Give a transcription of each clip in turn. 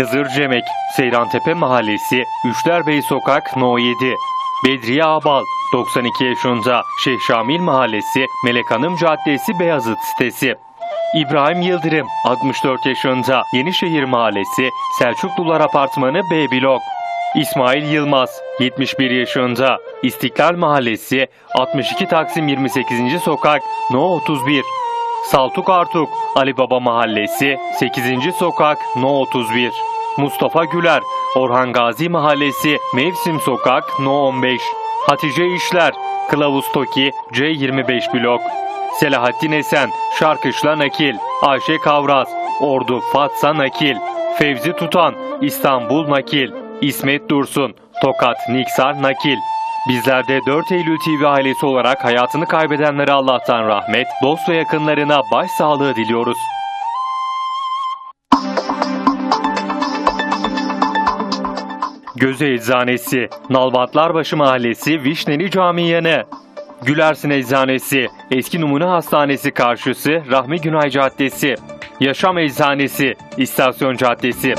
Hızır Cemek, Seyrantepe Mahallesi, Üçlerbey Sokak No 7. Bedriye Abal, 92 yaşında, Şeyh Şamil Mahallesi, Melek Hanım Caddesi Beyazıt sitesi. İbrahim Yıldırım, 64 yaşında, Yenişehir Mahallesi, Selçuklular Apartmanı B blok. İsmail Yılmaz, 71 yaşında, İstiklal Mahallesi, 62 Taksim 28. Sokak, No 31. Saltuk Artuk, Ali Baba Mahallesi, 8. Sokak, No 31. Mustafa Güler, Orhan Gazi Mahallesi, Mevsim Sokak, No 15. Hatice İşler, Kılavuz Toki, C25 blok. Selahattin Esen, Şarkışla Nakil, Ayşe Kavraz, Ordu Fatsa Nakil, Fevzi Tutan, İstanbul Nakil, İsmet Dursun, Tokat Niksar Nakil. Bizler de 4 Eylül TV ailesi olarak hayatını kaybedenlere Allah'tan rahmet, ve yakınlarına başsağlığı diliyoruz. Göze Eczanesi, Nalbantlarbaşı Mahallesi, Vişneli Camii yanı. Gülersin Eczanesi, Eski Numune Hastanesi karşısı, Rahmi Günay Caddesi. Yaşam Eczanesi, İstasyon Caddesi.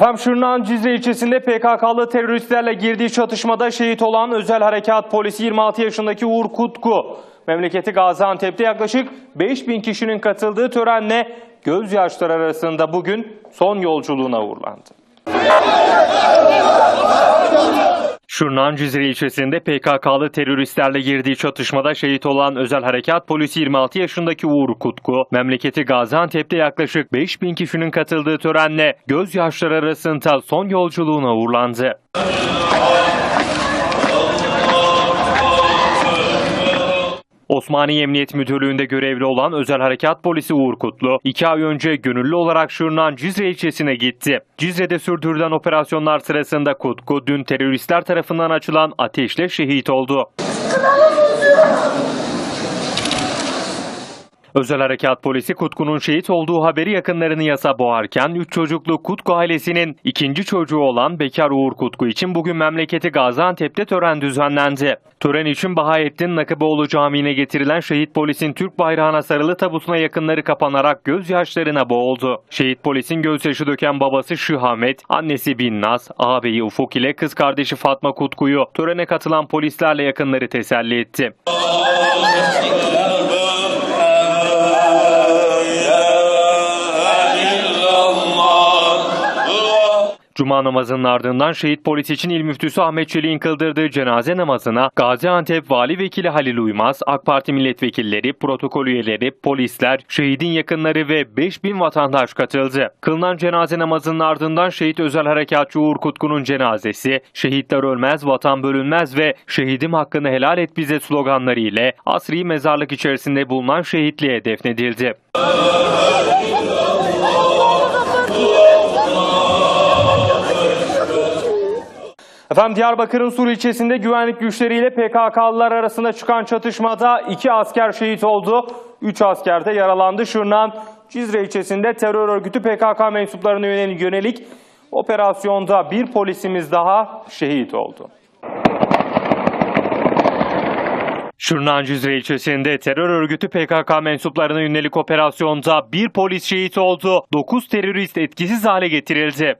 Efendim Şırnak'ın Cizre ilçesinde PKK'lı teröristlerle girdiği çatışmada şehit olan Özel Harekat Polisi 26 yaşındaki Uğur Kutku, memleketi Gaziantep'te yaklaşık 5000 kişinin katıldığı törenle gözyaşları arasında bugün son yolculuğuna uğurlandı. Şırnak'ın Cizre ilçesinde PKK'lı teröristlerle girdiği çatışmada şehit olan Özel Harekat Polisi 26 yaşındaki Uğur Kutku, memleketi Gaziantep'te yaklaşık 5000 kişinin katıldığı törenle gözyaşları arasında son yolculuğuna uğurlandı. Osmaniye Emniyet Müdürlüğü'nde görevli olan Özel Harekat Polisi Uğur Kutlu, iki ay önce gönüllü olarak Şırnak'ın Cizre ilçesine gitti. Cizre'de sürdürülen operasyonlar sırasında Kutku, dün teröristler tarafından açılan ateşle şehit oldu. Özel Harekat Polisi Kutku'nun şehit olduğu haberi yakınlarını yasa boğarken 3 çocuklu Kutku ailesinin ikinci çocuğu olan Bekar Uğur Kutku için bugün memleketi Gaziantep'te tören düzenlendi. Tören için Bahayettin Nakıboğlu Camii'ne getirilen şehit polisin Türk bayrağına sarılı tabutuna yakınları kapanarak gözyaşlarına boğuldu. Şehit polisin gözyaşı döken babası Şıhamet, annesi Binnaz, ağabeyi Ufuk ile kız kardeşi Fatma Kutku'yu törene katılan polislerle yakınları teselli etti. Cuma namazının ardından şehit polis için İl Müftüsü Ahmet Çelik'in kıldırdığı cenaze namazına Gaziantep Vali Vekili Halil Uymaz, AK Parti milletvekilleri, protokol üyeleri, polisler, şehidin yakınları ve 5000 vatandaş katıldı. Kılınan cenaze namazının ardından şehit özel harekatçı Uğur Kutku'nun cenazesi, şehitler ölmez, vatan bölünmez ve şehidim hakkını helal et bize sloganları ile asri mezarlık içerisinde bulunan şehitliğe defnedildi. Efendim Diyarbakır'ın Sur ilçesinde güvenlik güçleriyle PKK'lılar arasında çıkan çatışmada iki asker şehit oldu. Üç asker de yaralandı. Şırnak'ın Cizre ilçesinde terör örgütü PKK mensuplarına yönelik, operasyonda bir polisimiz daha şehit oldu. Şırnak'ın Cizre ilçesinde terör örgütü PKK mensuplarına yönelik operasyonda bir polis şehit oldu. 9 terörist etkisiz hale getirildi.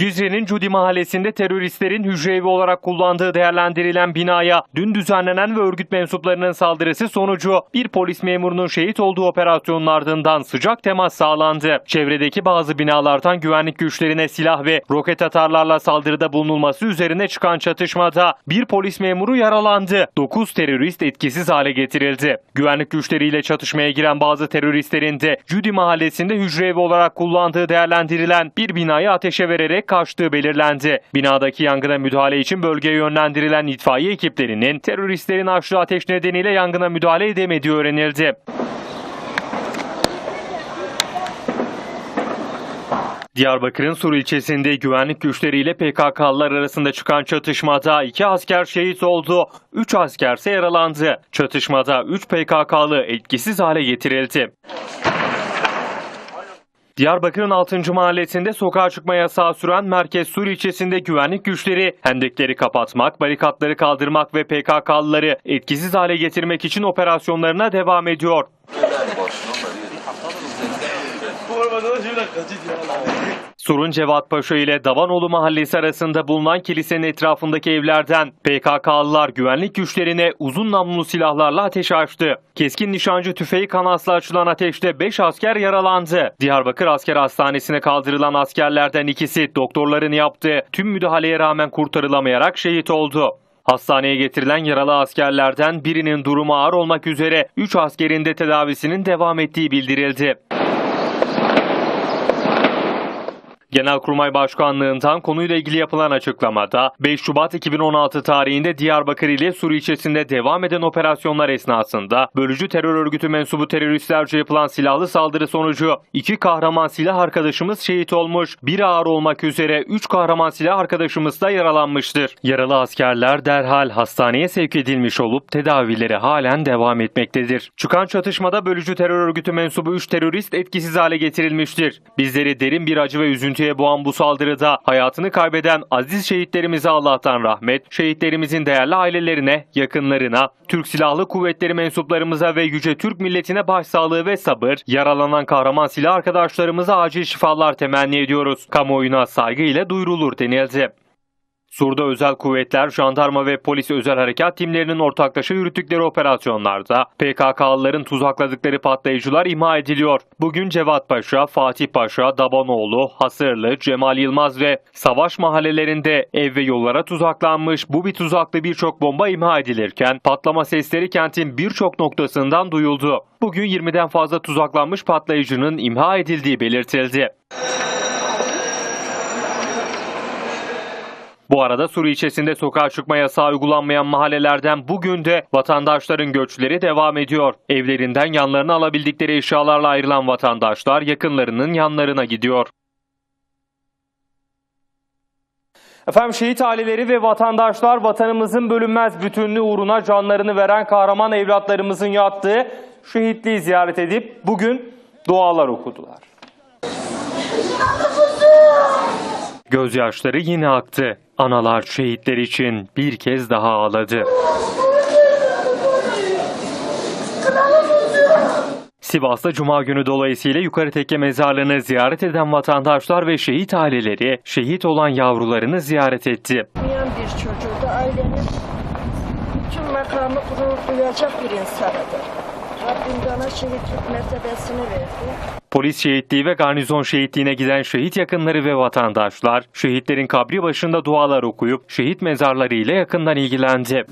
Cizre'nin Cudi mahallesinde teröristlerin hücre evi olarak kullandığı değerlendirilen binaya dün düzenlenen ve örgüt mensuplarının saldırısı sonucu bir polis memurunun şehit olduğu operasyonun ardından sıcak temas sağlandı. Çevredeki bazı binalardan güvenlik güçlerine silah ve roket atarlarla saldırıda bulunulması üzerine çıkan çatışmada bir polis memuru yaralandı. 9 terörist etkisiz hale getirildi. Güvenlik güçleriyle çatışmaya giren bazı teröristlerin de Cudi mahallesinde hücre evi olarak kullandığı değerlendirilen bir binayı ateşe vererek kaçtığı belirlendi. Binadaki yangına müdahale için bölgeye yönlendirilen itfaiye ekiplerinin teröristlerin açtığı ateş nedeniyle yangına müdahale edemediği öğrenildi. Diyarbakır'ın Sur ilçesinde güvenlik güçleriyle PKK'lılar arasında çıkan çatışmada iki asker şehit oldu, üç asker ise yaralandı. Çatışmada 3 PKK'lı etkisiz hale getirildi. Diyarbakır'ın 6. mahallesinde sokağa çıkma yasağı süren Merkez Sur ilçesinde güvenlik güçleri hendekleri kapatmak, barikatları kaldırmak ve PKK'lıları etkisiz hale getirmek için operasyonlarına devam ediyor. Sur'un Cevatpaşa ile Davanoğlu mahallesi arasında bulunan kilisenin etrafındaki evlerden PKK'lılar güvenlik güçlerine uzun namlulu silahlarla ateş açtı. Keskin nişancı tüfeği kanasla açılan ateşte 5 asker yaralandı. Diyarbakır Asker Hastanesi'ne kaldırılan askerlerden ikisi doktorların yaptığı tüm müdahaleye rağmen kurtarılamayarak şehit oldu. Hastaneye getirilen yaralı askerlerden birinin durumu ağır olmak üzere 3 askerin de tedavisinin devam ettiği bildirildi. Genelkurmay Başkanlığından konuyla ilgili yapılan açıklamada 5 Şubat 2016 tarihinde Diyarbakır ile Sur ilçesinde devam eden operasyonlar esnasında bölücü terör örgütü mensubu teröristlerce yapılan silahlı saldırı sonucu iki kahraman silah arkadaşımız şehit olmuş, bir ağır olmak üzere 3 kahraman silah arkadaşımız da yaralanmıştır. Yaralı askerler derhal hastaneye sevk edilmiş olup tedavileri halen devam etmektedir. Çıkan çatışmada bölücü terör örgütü mensubu 3 terörist etkisiz hale getirilmiştir. Bizleri derin bir acı ve üzüntüye boğan bu saldırıda hayatını kaybeden aziz şehitlerimize Allah'tan rahmet, şehitlerimizin değerli ailelerine, yakınlarına, Türk Silahlı Kuvvetleri mensuplarımıza ve yüce Türk milletine başsağlığı ve sabır, yaralanan kahraman silah arkadaşlarımıza acil şifalar temenni ediyoruz. Kamuoyuna saygıyla duyurulur denildi. Sur'da özel kuvvetler, jandarma ve polis özel harekat timlerinin ortaklaşa yürüttükleri operasyonlarda PKK'lıların tuzakladıkları patlayıcılar imha ediliyor. Bugün Cevat Paşa, Fatih Paşa, Dabanoğlu, Hasırlı, Cemal Yılmaz ve Savaş mahallelerinde ev ve yollara tuzaklanmış bu bir tuzaklı birçok bomba imha edilirken patlama sesleri kentin birçok noktasından duyuldu. Bugün 20'den fazla tuzaklanmış patlayıcının imha edildiği belirtildi. Bu arada Sur ilçesinde sokağa çıkma yasağı uygulanmayan mahallelerden bugün de vatandaşların göçleri devam ediyor. Evlerinden yanlarına alabildikleri eşyalarla ayrılan vatandaşlar yakınlarının yanlarına gidiyor. Efendim şehit aileleri ve vatandaşlar vatanımızın bölünmez bütünlüğü uğruna canlarını veren kahraman evlatlarımızın yattığı şehitliği ziyaret edip bugün dualar okudular. Gözyaşları yine aktı. Analar şehitler için bir kez daha ağladı. Sivas'ta Cuma günü dolayısıyla Yukarı Tekke mezarlığını ziyaret eden vatandaşlar ve şehit aileleri şehit olan yavrularını ziyaret etti. Bir çocuğu da ailenin bütün makamı gurur duyacak bir insanıdır. Rabbim şehitlik mertebesini verdi. Polis şehitliği ve garnizon şehitliğine giden şehit yakınları ve vatandaşlar şehitlerin kabri başında dualar okuyup şehit mezarları ile yakından ilgilendi.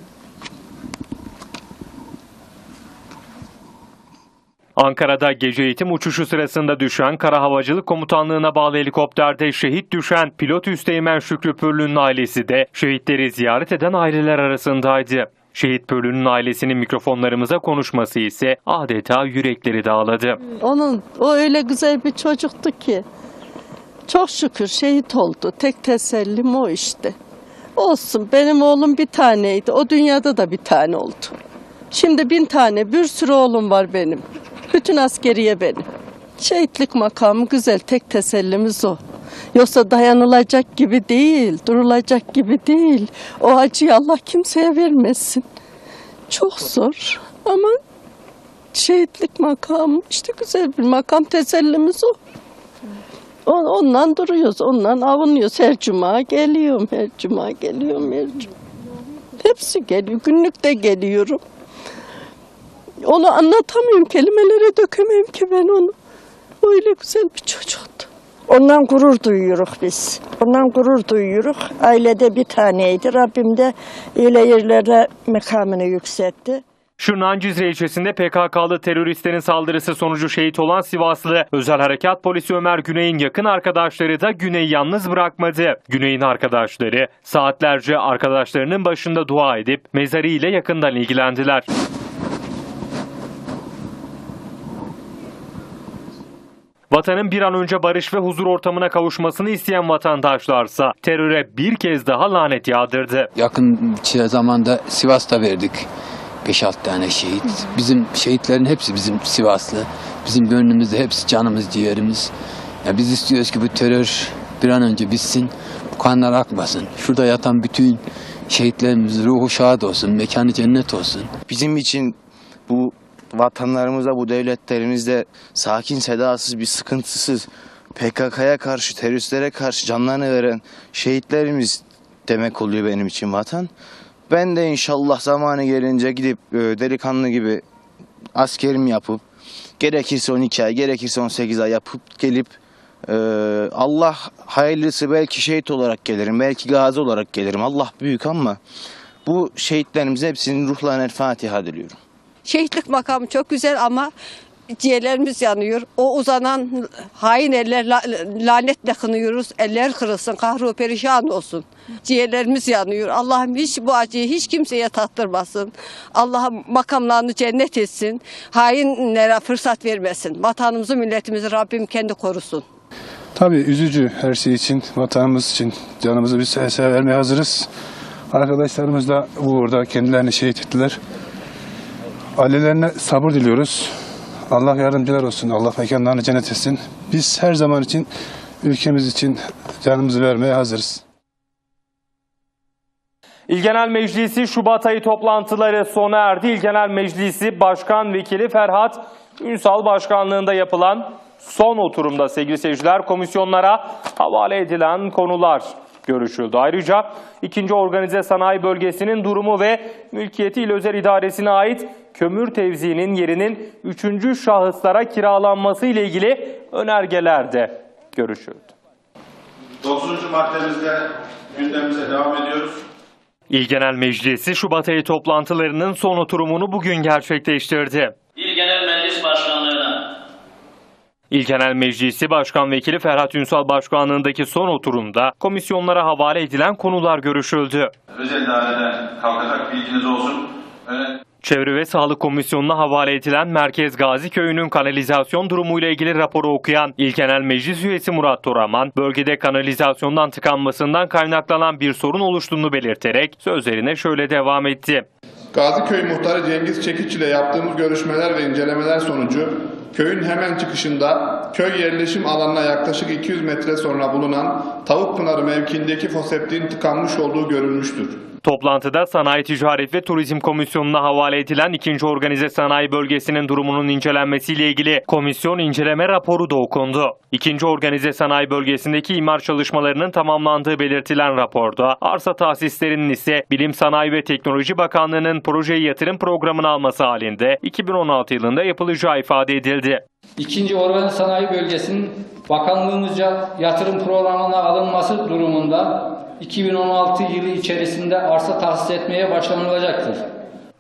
Ankara'da gece eğitim uçuşu sırasında düşen Kara Havacılık Komutanlığı'na bağlı helikopterde şehit düşen pilot Üsteğmen Şükrü Pürlü'nün ailesi de şehitleri ziyaret eden aileler arasındaydı. Şehit Pürlü'nün ailesinin mikrofonlarımıza konuşması ise adeta yürekleri dağladı. Onun o öyle güzel bir çocuktu ki. Çok şükür şehit oldu. Tek tesellim o işte. Olsun benim oğlum bir taneydi. O dünyada da bir tane oldu. Şimdi bin tane bir sürü oğlum var benim. Bütün askeriye benim. Şehitlik makamı güzel. Tek tesellimiz o. Yoksa dayanılacak gibi değil, durulacak gibi değil. O acıyı Allah kimseye vermesin. Çok zor ama şehitlik makamı işte güzel bir makam tesellimiz o. Ondan duruyoruz, ondan avunuyoruz. Her cuma geliyorum, her cuma geliyorum, her cuma. Hepsi geliyor, günlük de geliyorum. Onu anlatamıyorum, kelimelere dökemem ki ben onu. Öyle güzel bir çocuktu. Ondan gurur duyuyoruz biz. Ondan gurur duyuyoruz. Ailede bir taneydi. Rabbim de öyle yerlere mekamını yükseltti. Şırnak'ın Cizre ilçesinde PKK'lı teröristlerin saldırısı sonucu şehit olan Sivaslı Özel Harekat Polisi Ömer Güney'in yakın arkadaşları da Güney'i yalnız bırakmadı. Güney'in arkadaşları saatlerce arkadaşlarının başında dua edip mezarı ile yakından ilgilendiler. Vatanın bir an önce barış ve huzur ortamına kavuşmasını isteyen vatandaşlarsa teröre bir kez daha lanet yağdırdı. Yakın zamanda Sivas'ta verdik 5-6 tane şehit. Bizim şehitlerin hepsi bizim Sivaslı. Bizim gönlümüzde hepsi canımız, ciğerimiz. Ya biz istiyoruz ki bu terör bir an önce bitsin. Bu kanlar akmasın. Şurada yatan bütün şehitlerimiz ruhu şad olsun, mekanı cennet olsun. Bizim için bu vatanlarımızda, bu devletlerimizde sakin, sedasız, bir sıkıntısız PKK'ya karşı, teröristlere karşı canlarını veren şehitlerimiz demek oluyor benim için vatan. Ben de inşallah zamanı gelince gidip e, delikanlı gibi askerimi yapıp gerekirse 12 ay, gerekirse 18 ay yapıp gelip e, Allah hayırlısı belki şehit olarak gelirim, belki gazi olarak gelirim. Allah büyük ama bu şehitlerimiz hepsinin ruhlarına Fatiha diliyorum. Şehitlik makamı çok güzel ama ciğerlerimiz yanıyor. O uzanan hain eller la- lanetle kınıyoruz. Eller kırılsın, kahru perişan olsun. Ciğerlerimiz yanıyor. Allah'ım hiç bu acıyı hiç kimseye tattırmasın. Allah'ım makamlarını cennet etsin. Hainlere fırsat vermesin. Vatanımızı, milletimizi Rabbim kendi korusun. Tabii üzücü her şey için, vatanımız için canımızı biz vermeye hazırız. Arkadaşlarımız da bu uğurda kendilerini şehit ettiler. Ailelerine sabır diliyoruz. Allah yardımcılar olsun. Allah mekanlarını cennet etsin. Biz her zaman için ülkemiz için canımızı vermeye hazırız. İl Genel Meclisi Şubat ayı toplantıları sona erdi. İl Genel Meclisi Başkan Vekili Ferhat Ünsal Başkanlığında yapılan son oturumda sevgili seyirciler komisyonlara havale edilen konular görüşüldü. Ayrıca 2. Organize Sanayi Bölgesi'nin durumu ve mülkiyeti il özel idaresine ait kömür tevziğinin yerinin 3. şahıslara kiralanması ile ilgili önergeler de görüşüldü. 9. maddemizde gündemimize devam ediyoruz. İl Genel Meclisi Şubat ayı toplantılarının son oturumunu bugün gerçekleştirdi. İl Genel Meclis Başkanlığı'na İl Genel Meclisi Başkan Vekili Ferhat Ünsal Başkanlığındaki son oturumda komisyonlara havale edilen konular görüşüldü. Özel idareden kalkacak bilginiz olsun. Çevre ve Sağlık Komisyonu'na havale edilen Merkez Gazi Köyü'nün kanalizasyon durumuyla ilgili raporu okuyan İl Genel Meclis üyesi Murat Toraman, bölgede kanalizasyondan tıkanmasından kaynaklanan bir sorun oluştuğunu belirterek sözlerine şöyle devam etti. Gaziköy Muhtarı Cengiz Çekiç ile yaptığımız görüşmeler ve incelemeler sonucu köyün hemen çıkışında köy yerleşim alanına yaklaşık 200 metre sonra bulunan Tavukpınarı mevkiindeki foseptiğin tıkanmış olduğu görülmüştür. Toplantıda Sanayi Ticaret ve Turizm Komisyonu'na havale edilen 2. Organize Sanayi Bölgesi'nin durumunun incelenmesiyle ilgili komisyon inceleme raporu da okundu. 2. Organize Sanayi Bölgesi'ndeki imar çalışmalarının tamamlandığı belirtilen raporda arsa tahsislerinin ise Bilim Sanayi ve Teknoloji Bakanlığı'nın projeyi yatırım programına alması halinde 2016 yılında yapılacağı ifade edildi. İkinci Organ Sanayi Bölgesi'nin bakanlığımızca yatırım programına alınması durumunda 2016 yılı içerisinde arsa tahsis etmeye başlanılacaktır.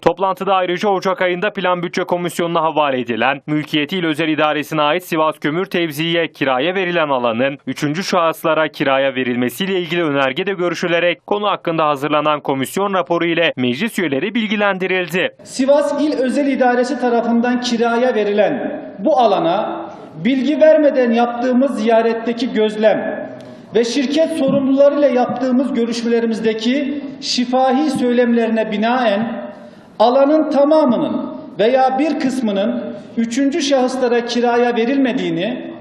Toplantıda ayrıca Ocak ayında Plan Bütçe Komisyonu'na havale edilen, mülkiyeti il özel idaresine ait Sivas Kömür Tevzi'ye kiraya verilen alanın 3. şahıslara kiraya verilmesiyle ilgili önerge de görüşülerek konu hakkında hazırlanan komisyon raporu ile meclis üyeleri bilgilendirildi. Sivas İl Özel İdaresi tarafından kiraya verilen bu alana bilgi vermeden yaptığımız ziyaretteki gözlem ve şirket sorumlularıyla yaptığımız görüşmelerimizdeki şifahi söylemlerine binaen alanın tamamının veya bir kısmının üçüncü şahıslara kiraya verilmediğini,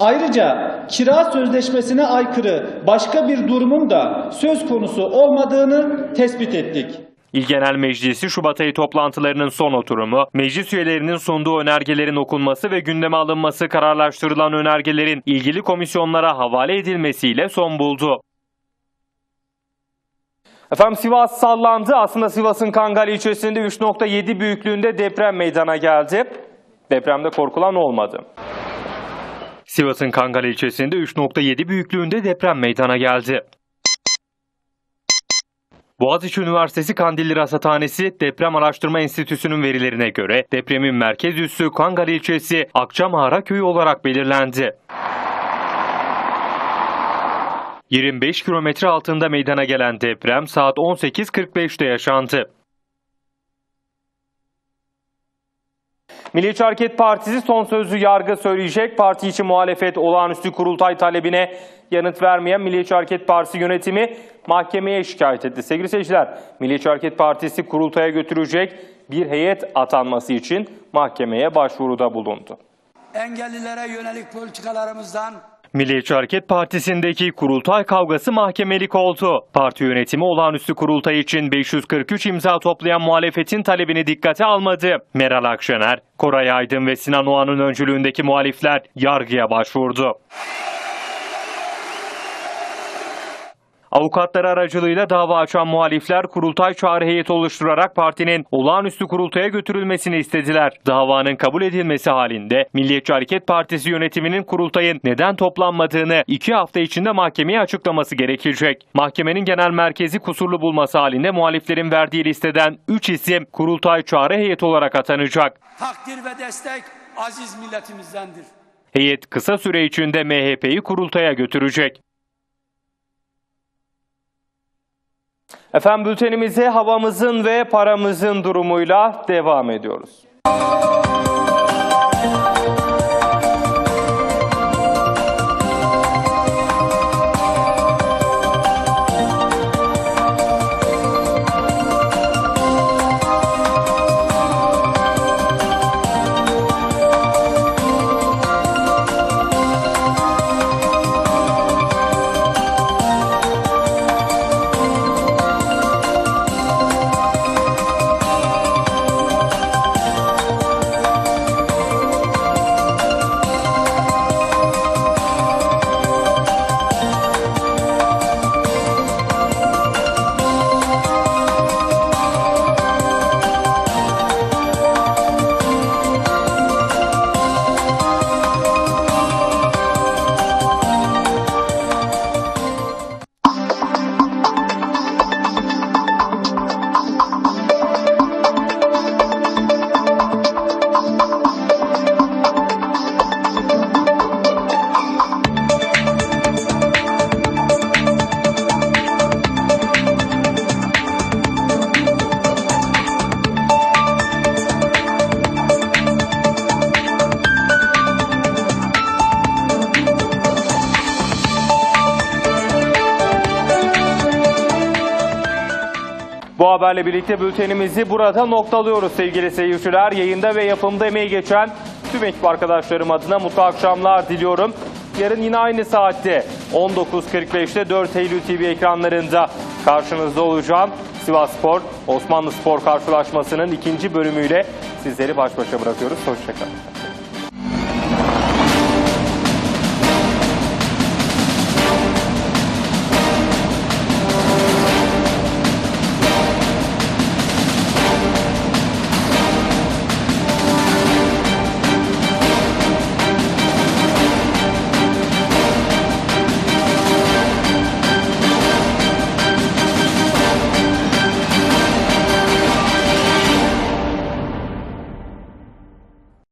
ayrıca kira sözleşmesine aykırı başka bir durumun da söz konusu olmadığını tespit ettik. İl Genel Meclisi Şubat ayı toplantılarının son oturumu, meclis üyelerinin sunduğu önergelerin okunması ve gündeme alınması kararlaştırılan önergelerin ilgili komisyonlara havale edilmesiyle son buldu. Efendim Sivas sallandı. Aslında Sivas'ın Kangal ilçesinde 3.7 büyüklüğünde deprem meydana geldi. Depremde korkulan olmadı. Sivas'ın Kangal ilçesinde 3.7 büyüklüğünde deprem meydana geldi. Boğaziçi Üniversitesi Kandilli Rasathanesi Deprem Araştırma Enstitüsü'nün verilerine göre depremin merkez üssü Kangal ilçesi Akçamağara köyü olarak belirlendi. 25 kilometre altında meydana gelen deprem saat 18.45'te yaşandı. Milliyetçi Hareket Partisi son sözü yargı söyleyecek. Parti içi muhalefet olağanüstü kurultay talebine yanıt vermeyen Milliyetçi Hareket Partisi yönetimi mahkemeye şikayet etti. Sevgili seyirciler, Milliyetçi Hareket Partisi kurultaya götürecek bir heyet atanması için mahkemeye başvuruda bulundu. Engellilere yönelik politikalarımızdan Milliyetçi Hareket Partisi'ndeki kurultay kavgası mahkemelik oldu. Parti yönetimi olağanüstü kurultay için 543 imza toplayan muhalefetin talebini dikkate almadı. Meral Akşener, Koray Aydın ve Sinan Oğan'ın öncülüğündeki muhalifler yargıya başvurdu. Avukatlar aracılığıyla dava açan muhalifler kurultay çağrı heyeti oluşturarak partinin olağanüstü kurultaya götürülmesini istediler. Davanın kabul edilmesi halinde Milliyetçi Hareket Partisi yönetiminin kurultayın neden toplanmadığını iki hafta içinde mahkemeye açıklaması gerekecek. Mahkemenin genel merkezi kusurlu bulması halinde muhaliflerin verdiği listeden 3 isim kurultay çağrı heyeti olarak atanacak. takdir ve destek aziz milletimizdendir. Heyet kısa süre içinde MHP'yi kurultaya götürecek. Efendim bültenimize havamızın ve paramızın durumuyla devam ediyoruz. Bu haberle birlikte bültenimizi burada noktalıyoruz sevgili seyirciler. Yayında ve yapımda emeği geçen tüm ekip arkadaşlarım adına mutlu akşamlar diliyorum. Yarın yine aynı saatte 19.45'te 4 Eylül TV ekranlarında karşınızda olacağım. Sivas Spor, Osmanlı Spor karşılaşmasının ikinci bölümüyle sizleri baş başa bırakıyoruz. Hoşçakalın.